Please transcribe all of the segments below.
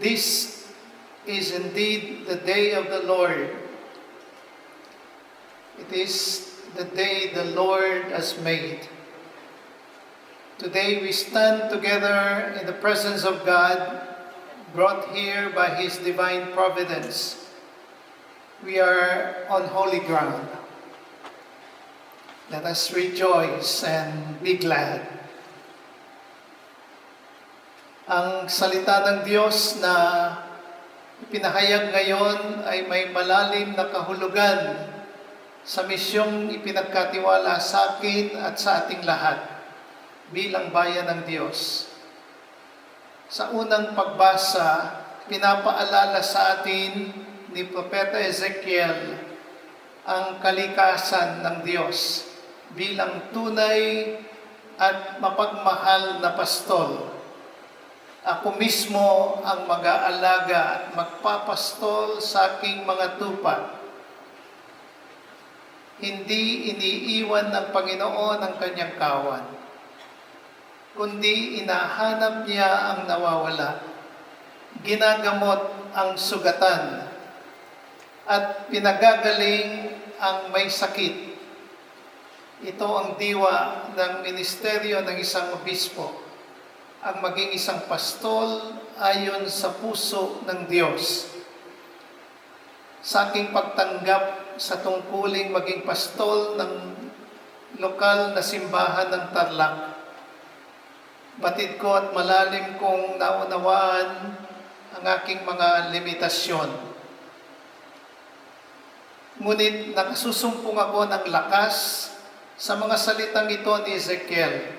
This is indeed the day of the Lord. It is the day the Lord has made. Today we stand together in the presence of God, brought here by His divine providence. We are on holy ground. Let us rejoice and be glad. Ang salita ng Diyos na ipinahayag ngayon ay may malalim na kahulugan sa misyong ipinagkatiwala sa akin at sa ating lahat bilang bayan ng Diyos. Sa unang pagbasa, pinapaalala sa atin ni Propeta Ezekiel ang kalikasan ng Diyos bilang tunay at mapagmahal na pastol. Ako mismo ang mag-aalaga at magpapastol sa aking mga tupa. Hindi iniiwan ng Panginoon ang kanyang kawan, kundi inahanap niya ang nawawala. Ginagamot ang sugatan at pinagagaling ang may sakit. Ito ang diwa ng ministeryo ng isang obispo, ang maging isang pastol ayon sa puso ng Diyos. Sa aking pagtanggap sa tungkuling maging pastol ng lokal na simbahan ng Tarlac, batid ko at malalim kong naunawaan ang aking mga limitasyon. Ngunit nakasusumpong ako ng lakas sa mga salitang ito ni Ezekiel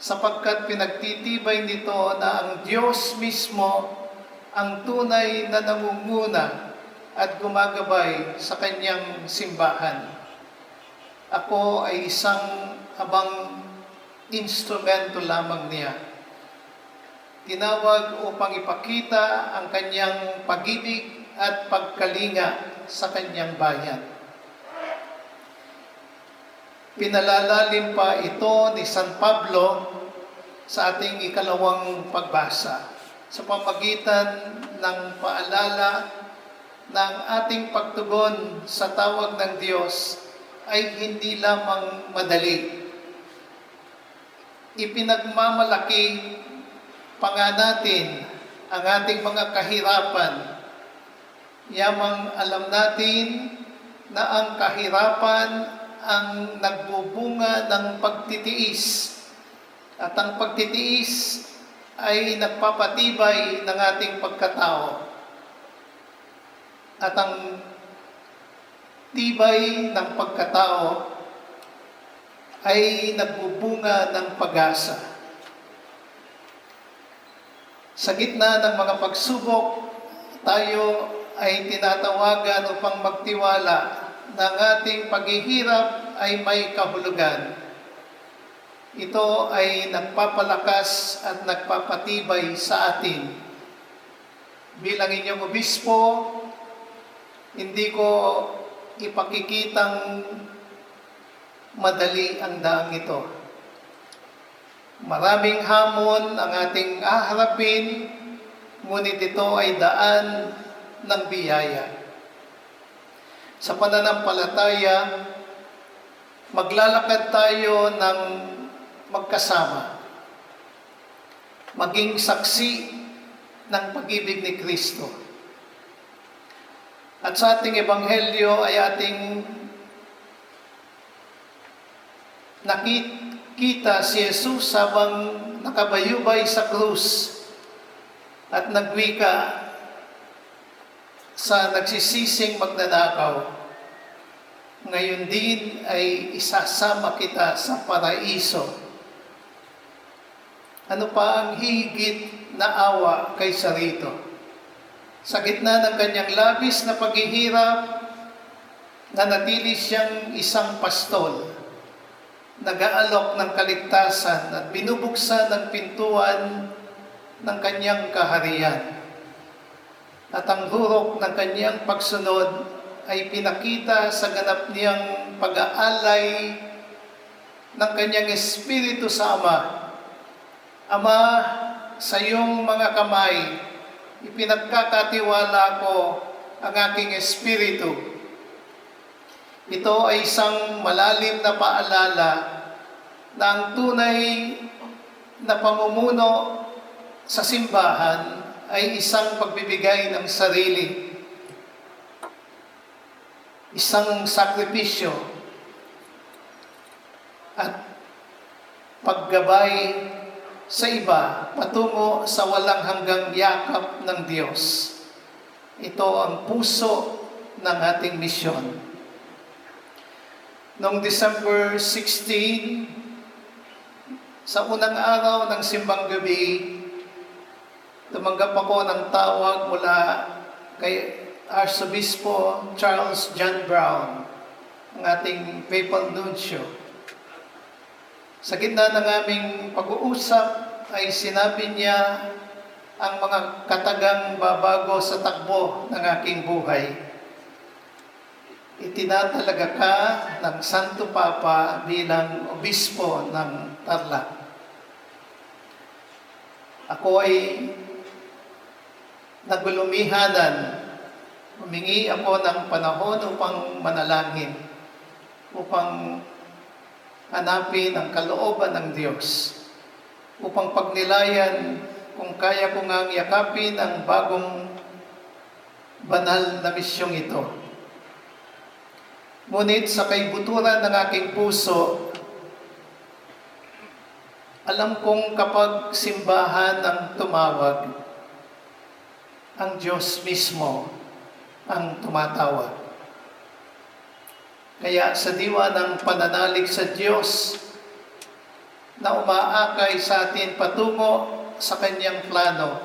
sapagkat pinagtitibay nito na ang Diyos mismo ang tunay na nangunguna at gumagabay sa kanyang simbahan. Ako ay isang abang instrumento lamang niya. Tinawag upang ipakita ang kanyang pag-ibig at pagkalinga sa kanyang bayan. Pinalalalim pa ito ni San Pablo sa ating ikalawang pagbasa sa pamagitan ng paalala ang ating pagtugon sa tawag ng Diyos ay hindi lamang madali. Ipinagmamalaki pa nga natin ang ating mga kahirapan. Yamang alam natin na ang kahirapan ang nagbubunga ng pagtitiis. At ang pagtitiis ay nagpapatibay ng ating pagkatao. At ang tibay ng pagkatao ay nagbubunga ng pag-asa. Sa gitna ng mga pagsubok, tayo ay tinatawagan upang magtiwala ng ating paghihirap ay may kahulugan. Ito ay nagpapalakas at nagpapatibay sa atin. Bilang inyong obispo, hindi ko ipakikitang madali ang daang ito. Maraming hamon ang ating aharapin, ngunit ito ay daan ng biyaya. Sa pananampalataya, maglalakad tayo ng magkasama. Maging saksi ng pag-ibig ni Kristo. At sa ating ebanghelyo ay ating nakita si Jesus habang nakabayubay sa krus at nagwika sa nagsisising magnanakaw. Ngayon din ay isasama kita sa paraiso. Ano pa ang higit na awa kaysa rito? Sa gitna ng kanyang labis na paghihirap, nanatili siyang isang pastol, nag-aalok ng kaligtasan at binubuksan ng pintuan ng kanyang kaharian. At ang hurok ng kanyang pagsunod ay pinakita sa ganap niyang pag-aalay ng kanyang Espiritu sa Ama. Ama, sa iyong mga kamay, ipinagkakatiwala ko ang aking espiritu. Ito ay isang malalim na paalala na ang tunay na pamumuno sa simbahan ay isang pagbibigay ng sarili, isang sakripisyo, at paggabay sa iba patungo sa walang hanggang yakap ng Diyos. Ito ang puso ng ating misyon. Noong December 16, sa unang araw ng simbang gabi, tumanggap ako ng tawag mula kay Arsobispo Charles John Brown, ang ating papal nuncio. Sa gitna ng aming pag-uusap ay sinabi niya ang mga katagang babago sa takbo ng aking buhay. Itinatalaga ka ng Santo Papa bilang obispo ng Tarlac. Ako ay nagulumihanan. Humingi ako ng panahon upang manalangin, upang hanapin ang kalooban ng Diyos, upang pagnilayan kung kaya ko ngang yakapin ang bagong banal na misyong ito. Ngunit sa kaibuturan ng aking puso, alam kong kapag simbahan ang tumawag, ang Diyos mismo ang tumatawag. Kaya sa diwa ng pananalig sa Diyos na umaakay sa atin patungo sa Kanyang plano,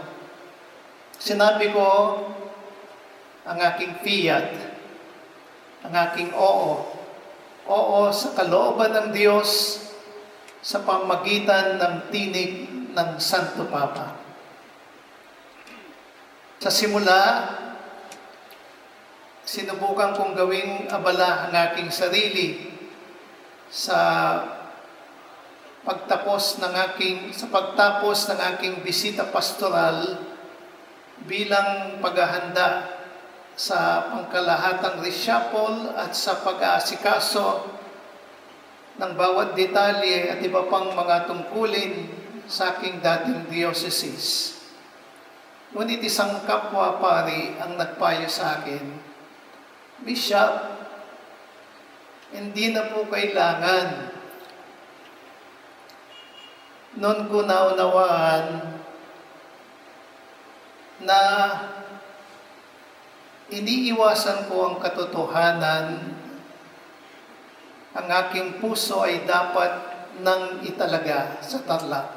sinabi ko ang aking fiat, ang aking oo, oo sa kalooban ng Diyos sa pamagitan ng tinig ng Santo Papa. Sa simula, sinubukan kong gawing abala ang aking sarili sa pagtapos ng aking sa pagtapos ng aking bisita pastoral bilang paghahanda sa pangkalahatang reshuffle at sa pag-aasikaso ng bawat detalye at iba pang mga tungkulin sa aking dating diocese. Ngunit isang kapwa pari ang nagpayo sa akin, Bishop, hindi na po kailangan. Noon ko naunawaan na iniiwasan ko ang katotohanan ang aking puso ay dapat nang italaga sa tarlac.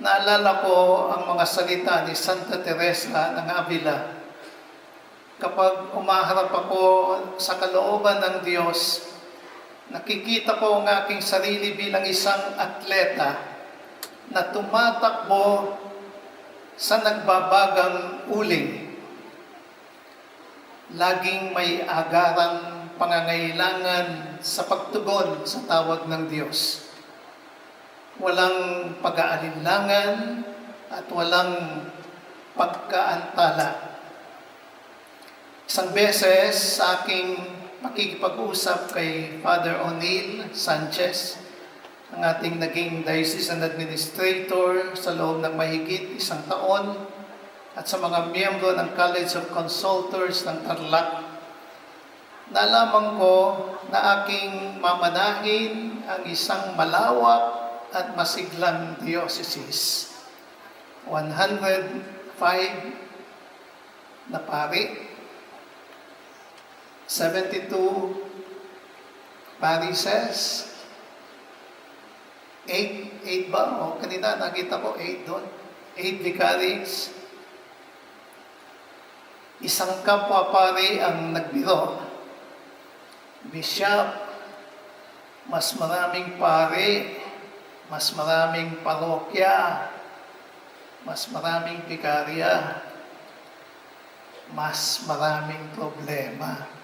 Naalala ko ang mga salita ni Santa Teresa ng Avila. Kapag umaharap ako sa kalooban ng Diyos, nakikita ko ang aking sarili bilang isang atleta na tumatakbo sa nagbabagang uling. Laging may agarang pangangailangan sa pagtugon sa tawag ng Diyos. Walang pag-aalinlangan at walang pagkaantala. Isang beses sa aking pakikipag-usap kay Father O'Neill Sanchez, ang ating naging diocesan administrator sa loob ng mahigit isang taon at sa mga miyembro ng College of Consultors ng Tarlac nalaman ko na aking mamanahin ang isang malawak at masiglang diocese. 105 na pari, 72 parishes, 8, 8 ba? O, kanina nakita ko 8 doon. 8 vicaries. Isang kapwa pari ang nagbiro bishop, mas maraming pare, mas maraming parokya, mas maraming pikarya, mas maraming problema.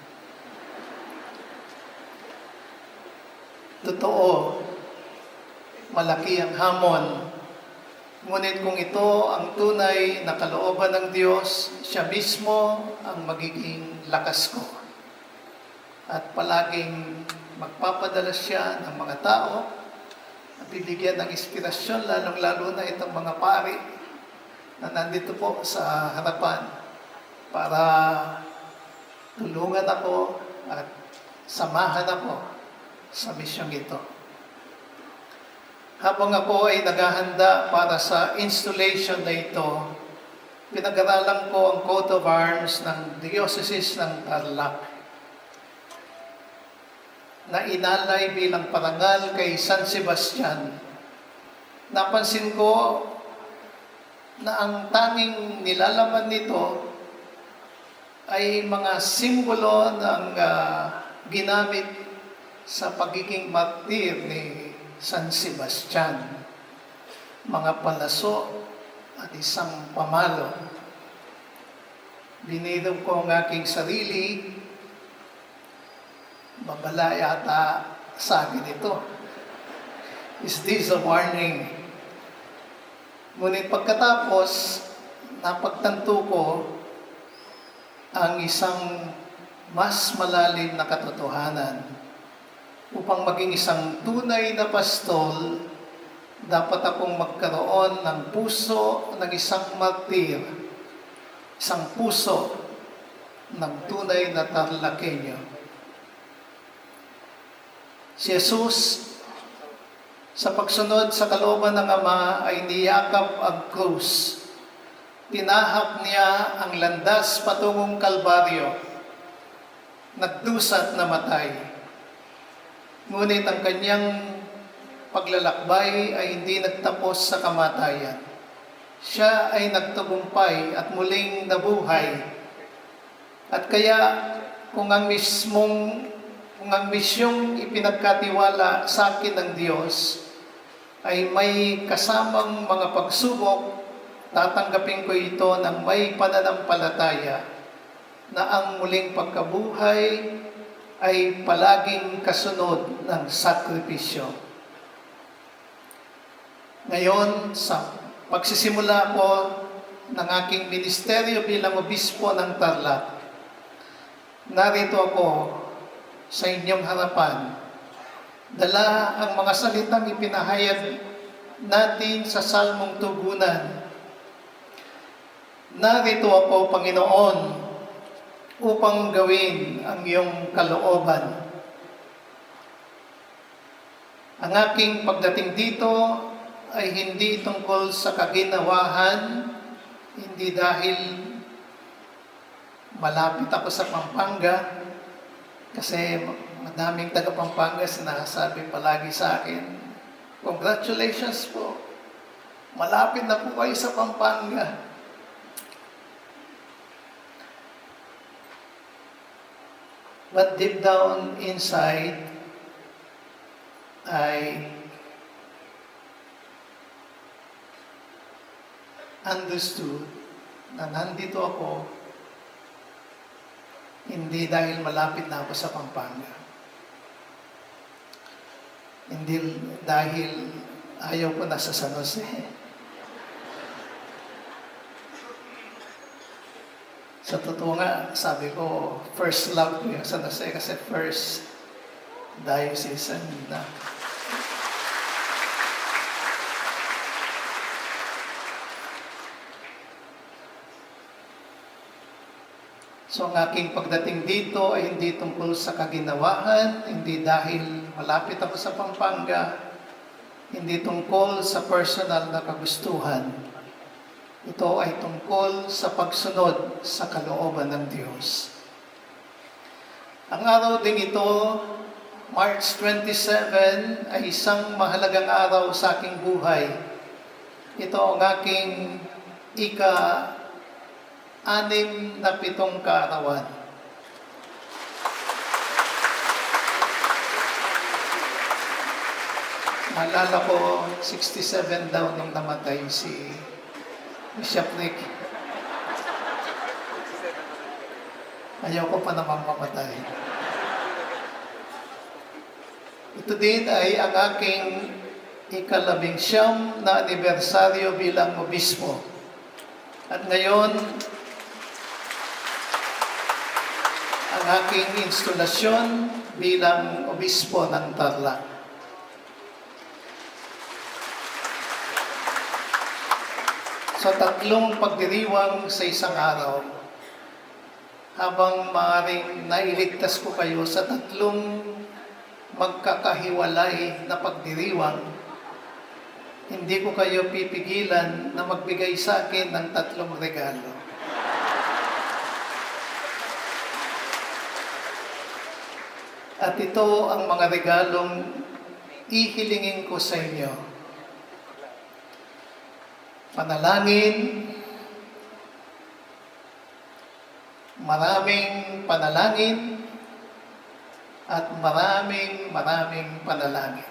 Totoo, malaki ang hamon Ngunit kung ito ang tunay na kalooban ng Diyos, siya mismo ang magiging lakas ko. At palaging magpapadala siya ng mga tao at bibigyan ng inspirasyon, lalong-lalo na itong mga pari na nandito po sa harapan para tulungan ako at samahan ako sa misyong ito. Habang ako ay naghahanda para sa installation na ito, pinag-aralan ko ang coat of arms ng Diocese ng Tarlac na inalay bilang parangal kay San Sebastian. Napansin ko na ang tanging nilalaman nito ay mga simbolo ng ah, ginamit sa pagiging martir ni San Sebastian. Mga palaso at isang pamalo. Binidom ko ang aking sarili, babala yata sa akin ito. Is this a warning? Ngunit pagkatapos, napagtanto ko ang isang mas malalim na katotohanan. Upang maging isang tunay na pastol, dapat akong magkaroon ng puso ng isang martir, isang puso ng tunay na tarlakenyo. Si Jesus, sa pagsunod sa kalooban ng Ama, ay niyakap ang krus. Tinahak niya ang landas patungong Kalbaryo. Nagdusat na matay. Ngunit ang kanyang paglalakbay ay hindi nagtapos sa kamatayan. Siya ay nagtagumpay at muling nabuhay. At kaya kung ang mismong kung ang misyong ipinagkatiwala sa akin ng Diyos ay may kasamang mga pagsubok, tatanggapin ko ito ng may pananampalataya na ang muling pagkabuhay ay palaging kasunod ng sakripisyo. Ngayon, sa pagsisimula ko ng aking ministeryo bilang obispo ng Tarlac, narito ako sa inyong harapan. Dala ang mga salitang ipinahayag natin sa Salmong Tugunan. Narito ako, Panginoon, upang gawin ang iyong kalooban. Ang aking pagdating dito ay hindi tungkol sa kaginawahan, hindi dahil malapit ako sa Pampanga, kasi madaming taga Pampanga sinasabi palagi sa akin, Congratulations po, malapit na po kayo sa Pampanga. But deep down inside, I understood na nandito ako hindi dahil malapit na ako sa Pampanga. Hindi dahil ayaw ko na sa San Jose. Sa totoo nga, sabi ko, first love ko yung San Jose kasi first diocese na. So ang aking pagdating dito ay hindi tungkol sa kaginawahan, hindi dahil malapit ako sa Pampanga, hindi tungkol sa personal na kagustuhan. Ito ay tungkol sa pagsunod sa kalooban ng Diyos. Ang araw ding ito, March 27, ay isang mahalagang araw sa aking buhay. Ito ang aking ika anim na pitong kaarawan. Naalala ko, 67 daw nung namatay si Bishop Rick. Ayaw ko pa namang mamatay. Ito din ay ang aking ikalabing siyam na anibersaryo bilang obispo. At ngayon, ang aking instalasyon bilang obispo ng Tarlac. Sa tatlong pagdiriwang sa isang araw, habang maaaring nailigtas ko kayo sa tatlong magkakahiwalay na pagdiriwang, hindi ko kayo pipigilan na magbigay sa akin ng tatlong regalo. At ito ang mga regalong ihilingin ko sa inyo. Panalangin, maraming panalangin, at maraming maraming panalangin.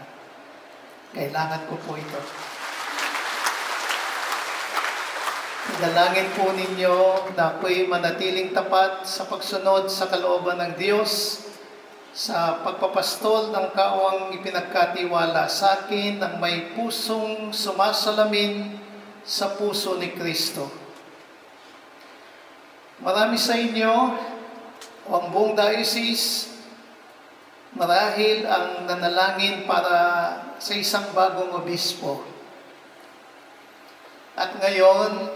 Kailangan ko po ito. Dalangin po ninyo na ako'y manatiling tapat sa pagsunod sa kalooban ng Diyos sa pagpapastol ng kawang ipinagkatiwala sa akin ng may pusong sumasalamin sa puso ni Kristo. Marami sa inyo o ang buong diocese marahil ang nanalangin para sa isang bagong obispo. At ngayon,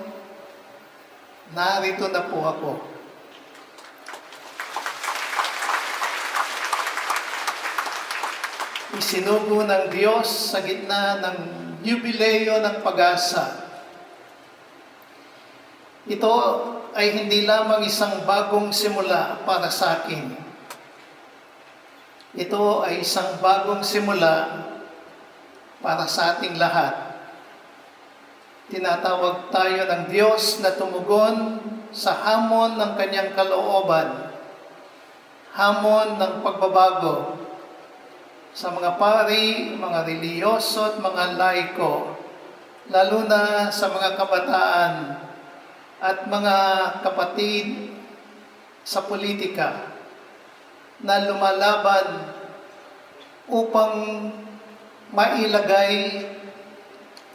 narito na po ako. Isinugo ng Diyos sa gitna ng jubileo ng pag-asa. Ito ay hindi lamang isang bagong simula para sa akin. Ito ay isang bagong simula para sa ating lahat. Tinatawag tayo ng Diyos na tumugon sa hamon ng kanyang kalooban, hamon ng pagbabago sa mga pari, mga reliyoso at mga laiko, lalo na sa mga kabataan at mga kapatid sa politika na lumalaban upang mailagay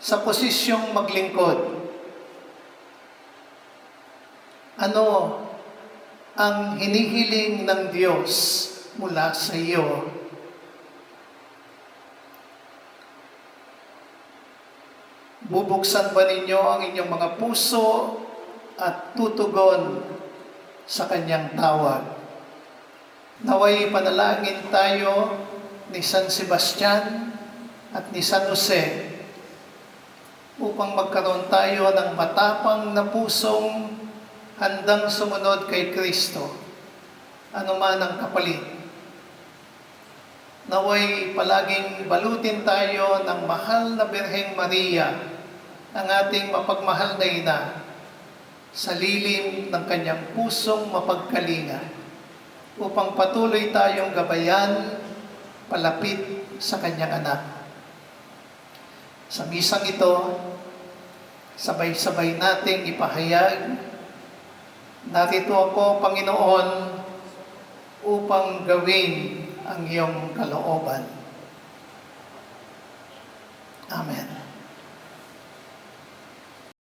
sa posisyong maglingkod. Ano ang hinihiling ng Diyos mula sa iyo? Bubuksan ba ninyo ang inyong mga puso at tutugon sa kanyang tawag? Naway panalangin tayo ni San Sebastian at ni San Jose upang magkaroon tayo ng matapang na pusong handang sumunod kay Kristo, anuman ang kapalit. Naway palaging balutin tayo ng mahal na Birheng Maria, ang ating mapagmahal na ina, sa lilim ng kanyang pusong mapagkalinga, upang patuloy tayong gabayan palapit sa kanyang anak. Sa misang ito, sabay-sabay nating ipahayag, narito ako, Panginoon, upang gawin ang iyong kalooban. Amen.